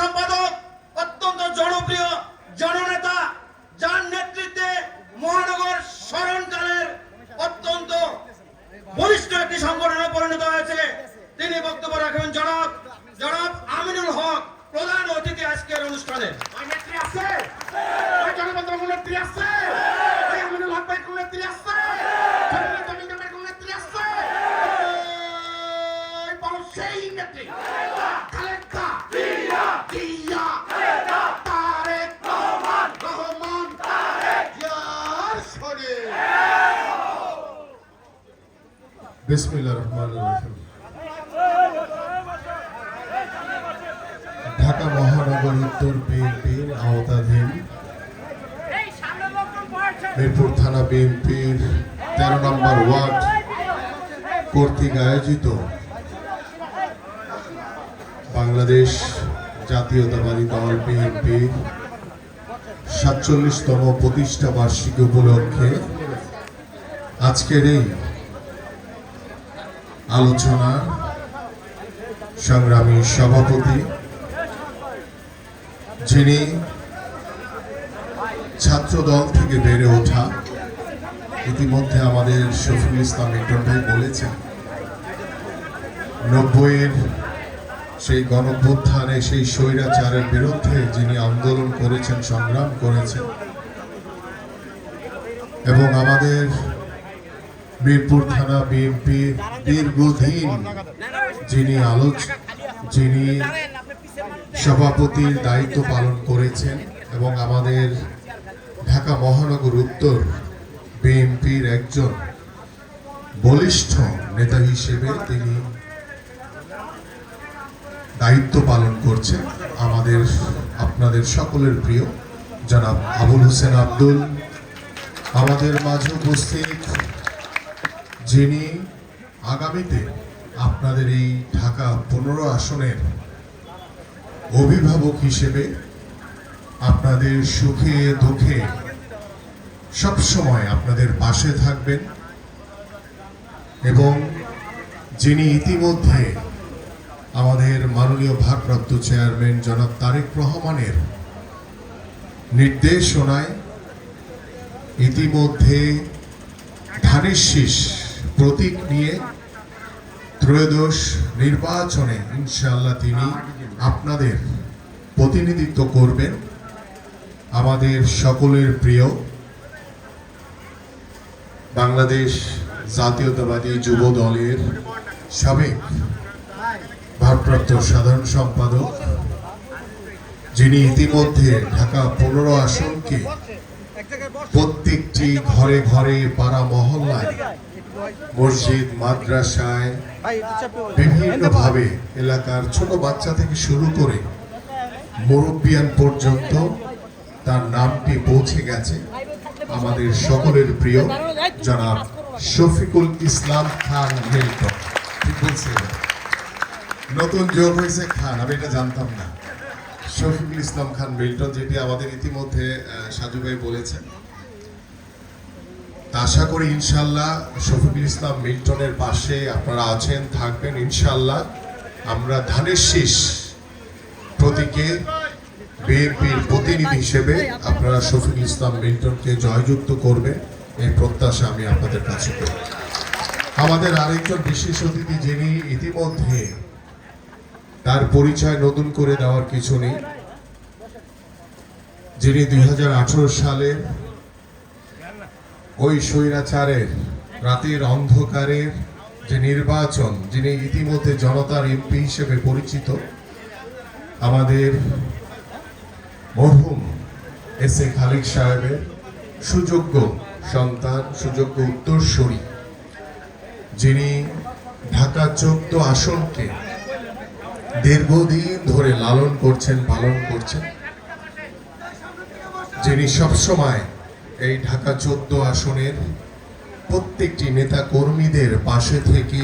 সম্পাদক, অত্যন্ত জনপ্রিয় জননেতা, যার নেতৃত্বে মহানগর স্মরণকালের অত্যন্ত বলিষ্ঠ একটি সংগঠনে পরিণত হয়েছে। তিনি বক্তব্য রাখবেন, জনাব জনাব আমিনুল হক, প্রধান অতিথি আজকের অনুষ্ঠানে। আছে ওই জনবন্ধু কোন নেত্রী আছে ওই আমিনুল হক ভাই কোন নেত্রী আছে জমির জমিদার ভাই কোন নেত্রী আছে ওই বড় সেই নেত্রী খালেদা জিয়া জিয়া তারেক রহমান রহমান তারেক ইয়ার শরীর বিসমিল্লাহ রহমান রহিম। ঢাকা মহানগর উত্তর বিএনপির আওতাধীন। মিরপুর থানা বিএনপির তেরো নম্বর ওয়ার্ড কর্তৃক আয়োজিত বাংলাদেশ জাতীয়তাবাদী দল বিএনপির সাতচল্লিশতম প্রতিষ্ঠা বার্ষিকী উপলক্ষে আজকের এই আলোচনা, সংগ্রামী সভাপতি, যিনি ছাত্র দল থেকে বেড়ে ওঠা, ইতিমধ্যে আমাদের শফিউল ইসলাম মিটন ভাই বলেছেন, নব্বইয়ের সেই গণভ্যুত্থানে, সেই স্বৈরাচারের বিরুদ্ধে যিনি আন্দোলন করেছেন, সংগ্রাম করেছেন, এবং আমাদের মিরপুর থানা বিএনপি দীর্ঘদিন যিনি আলোচ, যিনি সভাপতির দায়িত্ব পালন করেছেন এবং আমাদের ঢাকা মহানগর উত্তর বিএনপির একজন বলিষ্ঠ নেতা হিসেবে তিনি দায়িত্ব পালন করছেন। আমাদের, আপনাদের সকলের প্রিয় জনাব আবুল হোসেন আব্দুল। আমাদের মাঝে উপস্থিত যিনি আগামীতে আপনাদের এই ঢাকা পনেরো আসনের অভিভাবক হিসেবে আপনাদের সুখে, দুঃখে সবসময় আপনাদের পাশে থাকবেন এবং যিনি ইতিমধ্যে আমাদের মাননীয় ভারপ্রাপ্ত চেয়ারম্যান জনাব তারেক রহমানের নির্দেশনায় ইতিমধ্যে ধানের শীষ প্রতীক নিয়ে ত্রয়োদশ নির্বাচনে ইনশাল্লাহ তিনি আপনাদের প্রতিনিধিত্ব করবেন। আমাদের সকলের প্রিয় বাংলাদেশ জাতীয়তাবাদী যুব দলের সাবেক ভারপ্রাপ্ত সাধারণ সম্পাদক, যিনি ইতিমধ্যে ঢাকা পনেরো আসনকে প্রত্যেকটি ঘরে ঘরে পাড়া মহল্লায় মসজিদ মাদ্রাসায় বিভিন্নভাবে এলাকার ছোট বাচ্চা থেকে শুরু করে মুরব্বিয়ান পর্যন্ত তার নামটি পৌঁছে গেছে। আমাদের সকলের প্রিয় জনাব শফিকুল ইসলাম খান মিল্টন। ঠিক বলছি? নতুন যোগ হয়েছে খান আমি এটা জানতাম না। শফিকুল ইসলাম খান মিল্টন যেটি আমাদের ইতিমধ্যে আহ, সাজু ভাই বলেছেন। আশা করি ইনশাল্লাহ শফিকুল ইসলাম মিল্টনের পাশে আপনারা আছেন, থাকবেন ইনশাল্লাহ আমরা ধানের শীষ প্রতীকে বিএনপির প্রতিনিধি হিসেবে আপনারা শফিকুল ইসলাম মিল্টনকে জয়যুক্ত করবেন, এই প্রত্যাশা আমি আপনাদের কাছে করি। আমাদের আরেকজন বিশেষ অতিথি যিনি ইতিমধ্যে তার পরিচয় নতুন করে দেওয়ার কিছু নেই, যিনি দুই হাজার আঠারো সালে ওই স্বৈরাচারের, রাতের অন্ধকারের যে নির্বাচন, যিনি ইতিমধ্যে জনতার এমপি হিসেবে পরিচিত, আমাদের মরহুম এস এ খালিক সাহেবের সুযোগ্য সন্তান, সুযোগ্য উত্তরসূরি, যিনি ঢাকা চোদ্দ আসনকে দীর্ঘদিন ধরে লালন করছেন, পালন করছেন, যিনি সবসময় এই ঢাকা চোদ্দ আসনের প্রত্যেকটি নেতা কর্মীদের পাশে থেকে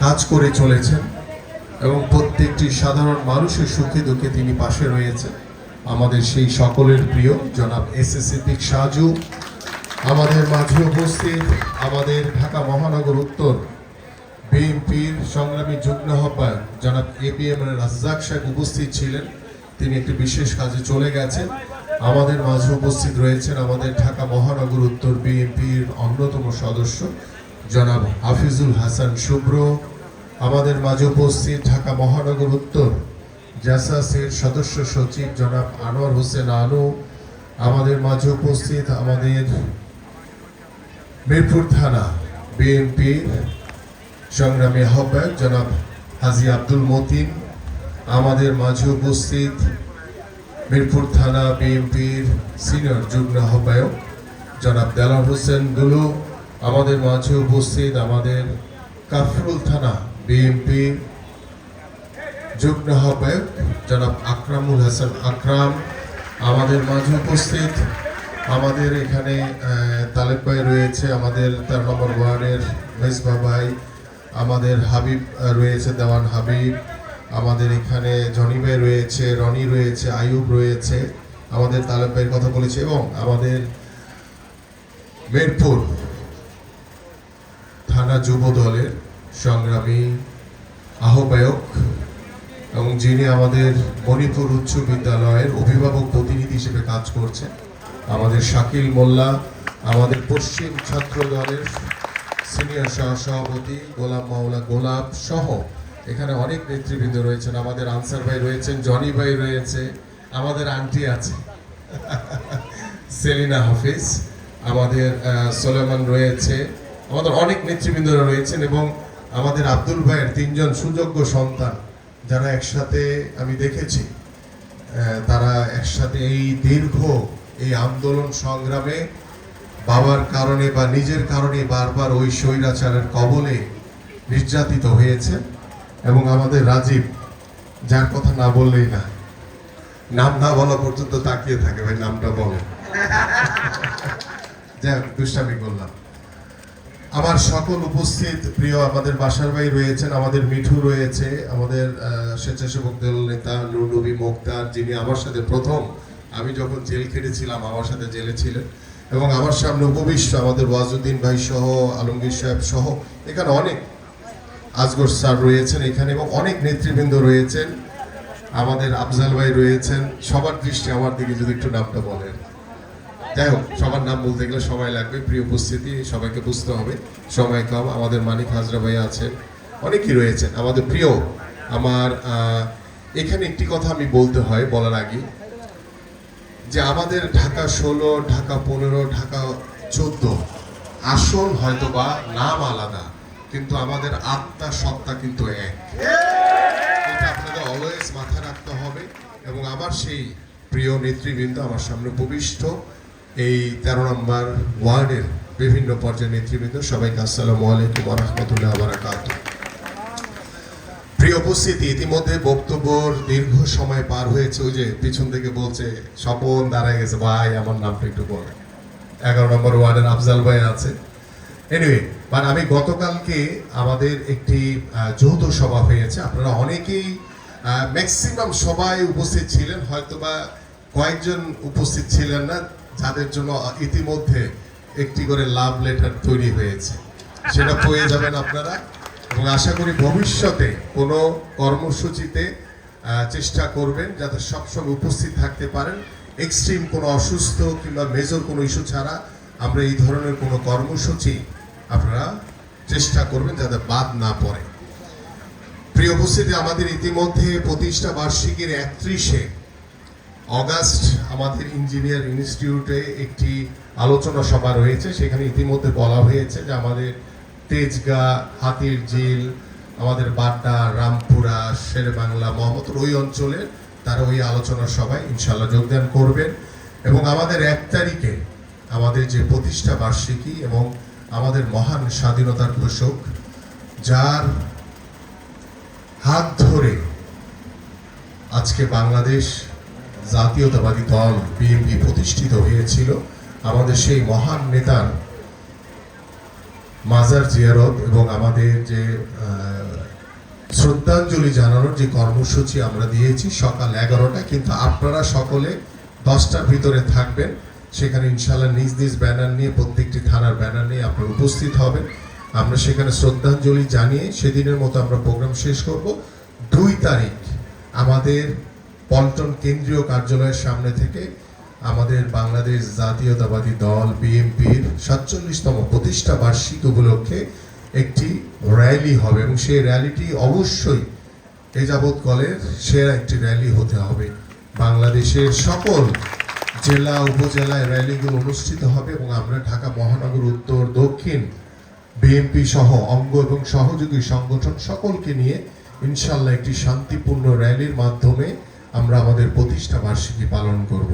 কাজ করে চলেছেন এবং প্রত্যেকটি সাধারণ মানুষের সুখে দুঃখে তিনি পাশে রয়েছেন। আমাদের সেই সকলের প্রিয় জনাব এস এস সিদ্দিক সাজু, আমাদের মাঝে উপস্থিত আমাদের ঢাকা মহানগর উত্তর বিএনপির সংগ্রামী যুগ্ম আহ্বায়ক জনাব এ বি এম রাজ্জাক সাহেব উপস্থিত ছিলেন। তিনি একটি বিশেষ কাজে চলে গেছেন। আমাদের মাঝে উপস্থিত রয়েছেন আমাদের ঢাকা মহানগর উত্তর বিএনপির অন্যতম সদস্য, জনাব হাফিজুল হাসান শুভ্র। আমাদের মাঝে উপস্থিত ঢাকা মহানগর উত্তর জাসাসের সদস্য সচিব, জনাব আনোয়ার হোসেন আনু। আমাদের মাঝে উপস্থিত আমাদের মিরপুর থানা বিএনপির সংগ্রামী আহ্বায়ক, জনাব হাজি আব্দুল মতিন। আমাদের মাঝে উপস্থিত মিরপুর থানা বিএনপির সিনিয়র যুগ্ম আহ্বায়ক জনাব দেলার হোসেন দুলু আমাদের মাঝে উপস্থিত আমাদের কাফরুল থানা বিএনপির যুগ্ম আহ্বায়ক জনাব আকরামুল হাসান আকরাম আমাদের মাঝে উপস্থিত। আমাদের এখানে তালেব ভাই রয়েছে, আমাদের তেরো নম্বর ওয়ার্ডের মেজবা ভাই, আমাদের হাবিব রয়েছে, দেওয়ান হাবিব। আমাদের এখানে জনি ভাই রয়েছে, রনি রয়েছে আয়ুব রয়েছে, আমাদের তালেব ভাইয়ের কথা বলেছে এবং আমাদের মেরপুর থানা যুব দলের সংগ্রামী আহ্বায়ক এবং যিনি আমাদের মণিপুর উচ্চ বিদ্যালয়ের অভিভাবক প্রতিনিধি হিসেবে কাজ করছেন, আমাদের শাকিল মোল্লা, আমাদের পশ্চিম ছাত্র দলের সিনিয়র সহ সভাপতি গোলাম মাওলা গোলাপ সহ এখানে অনেক নেতৃবৃন্দ রয়েছেন, আমাদের আনসার ভাই রয়েছেন, জনি ভাই রয়েছে, আমাদের আন্টি আছে। সেলিনা হাফিজ, আমাদের সোলেমান রয়েছে, আমাদের অনেক নেতৃবৃন্দরা রয়েছেন এবং আমাদের আব্দুল ভাইয়ের তিনজন সুযোগ্য সন্তান যারা একসাথে আমি দেখেছি। তারা একসাথে এই দীর্ঘ এই আন্দোলন সংগ্রামে বাবার কারণে বা নিজের কারণে বারবার ওই স্বৈরাচারের কবলে নির্যাতিত হয়েছে এবং আমাদের রাজীব, যার কথা না বললেই না। নাম না বলা পর্যন্ত তাকিয়ে থাকে, ভাই, নামটা বলে। দুষ্টামি করলাম। আমার সকল উপস্থিত, প্রিয় আমাদের বাসার ভাই রয়েছেন, আমাদের মিঠু রয়েছে, আমাদের স্বেচ্ছাসেবক দল নেতা নুরনবী মোক্তার, যিনি আমার সাথে প্রথম। আমি যখন জেল খেটেছিলাম, আমার সাথে জেলে ছিলেন। এবং আমার সামনে উপবিষ্ট আমাদের ওয়াজুদ্দিন ভাই সহ, আলমগীর সাহেব সহ, এখানে অনেক আজগর স্যার রয়েছেন এখানে এবং অনেক নেতৃবৃন্দ রয়েছেন। আমাদের আফজাল ভাই রয়েছেন। সবার দৃষ্টি আমার দিকে যদি একটু নামটা বলেন। যাই হোক, সবার নাম বলতে গেলে সময় লাগবে, প্রিয় উপস্থিতি, সবাইকে বুঝতে হবে। সময় কম, আমাদের মানিক হাজরা ভাই আছেন, অনেকেই রয়েছেন। আমাদের প্রিয়, আমার এখানে একটি কথা আমি বলতে হয় বলার আগে, যে আমাদের ঢাকা ষোলো, ঢাকা পনেরো, ঢাকা চোদ্দ আসল হয়তো বা নাম আলাদা কিন্তু আমাদের আত্মা, সত্তা কিন্তু এক। এটা আপনাদের অলওয়েজ মাথায় রাখতে হবে এবং আমার সেই প্রিয় নেতৃবৃন্দ আমার সামনে উপবিষ্ট এই তেরো নম্বর ওয়ার্ডের বিভিন্ন পর্যায়ের নেতৃবৃন্দ। সবাইকে আসসালামু আলাইকুম রহমতুল্লাহ বারাকাত প্রিয় উপস্থিতি, ইতিমধ্যে বক্তব্যর দীর্ঘ সময় পার হয়েছে। ওই যে পিছন থেকে বলছে, স্বপন দাঁড়ায় গেছে, ভাই, আমার নামটা একটু বলে এগারো নম্বর ওয়ার্ডের আফজাল ভাই আছে। এনিওয়ে মানে আমি গতকালকে আমাদের একটি যৌথ সভা হয়েছে। আপনারা অনেকেই ম্যাক্সিমাম সবাই উপস্থিত ছিলেন, হয়তোবা কয়েকজন উপস্থিত ছিলেন না, যাদের জন্য ইতিমধ্যে একটি করে লাভ লেটার তৈরি হয়েছে। সেটা পেয়ে যাবেন আপনারা। এবং আশা করি ভবিষ্যতে কোনো কর্মসূচিতে চেষ্টা করবেন যাতে সবসময় উপস্থিত থাকতে পারেন। এক্সট্রিম কোনো অসুস্থ কিংবা মেজর কোনো ইস্যু ছাড়া আমরা এই ধরনের কোনো কর্মসূচি আপনারা চেষ্টা করবেন যাতে বাদ না পড়ে। প্রিয় উপস্থিতি, আমাদের ইতিমধ্যে প্রতিষ্ঠা বার্ষিকীর একত্রিশে অগাস্ট আমাদের ইঞ্জিনিয়ার ইনস্টিটিউটে একটি আলোচনা সভা রয়েছে। সেখানে ইতিমধ্যে বলা হয়েছে যে আমাদের তেজগা, হাতির ঝিল, আমাদের বাড্ডা, রামপুরা, শেরবাংলা, মোহাম্মদপুর, ওই অঞ্চলের তারা ওই আলোচনা সভায় ইনশাল্লাহ যোগদান করবেন। এবং আমাদের এক তারিখে আমাদের যে প্রতিষ্ঠা বার্ষিকী এবং আমাদের মহান স্বাধীনতার ঘোষক, যার হাত ধরে আজকে বাংলাদেশ জাতীয়তাবাদী দল বিএনপি প্রতিষ্ঠিত হয়েছিল, আমাদের সেই মহান নেতার মাজার জিয়ারত এবং আমাদের যে শ্রদ্ধাঞ্জলি জানানোর যে কর্মসূচি আমরা দিয়েছি সকাল এগারোটা কিন্তু আপনারা সকলে দশটার ভিতরে থাকবেন। সেখানে ইনশাল্লাহ নিজ নিজ ব্যানার নিয়ে, প্রত্যেকটি থানার ব্যানার নিয়ে আপনারা উপস্থিত হবেন। আমরা সেখানে শ্রদ্ধাঞ্জলি জানিয়ে সেদিনের মতো আমরা প্রোগ্রাম শেষ করব। দুই তারিখ আমাদের পল্টন কেন্দ্রীয় কার্যালয়ের সামনে থেকে আমাদের বাংলাদেশ জাতীয়তাবাদী দল, বিএনপির সাতচল্লিশতম প্রতিষ্ঠা বার্ষিকী উপলক্ষে একটি র্যালি হবে এবং সেই র্যালিটি অবশ্যই এ যাবৎ কলের সেরা একটি র্যালি হতে হবে। বাংলাদেশের সকল জেলা, উপজেলায় র্যালিগুলো অনুষ্ঠিত হবে এবং আমরা ঢাকা মহানগর উত্তর, দক্ষিণ বিএনপি সহ অঙ্গ এবং সহযোগী সংগঠন সকলকে নিয়ে ইনশাল্লাহ একটি শান্তিপূর্ণ র্যালির মাধ্যমে আমরা আমাদের প্রতিষ্ঠা বার্ষিকী পালন করব।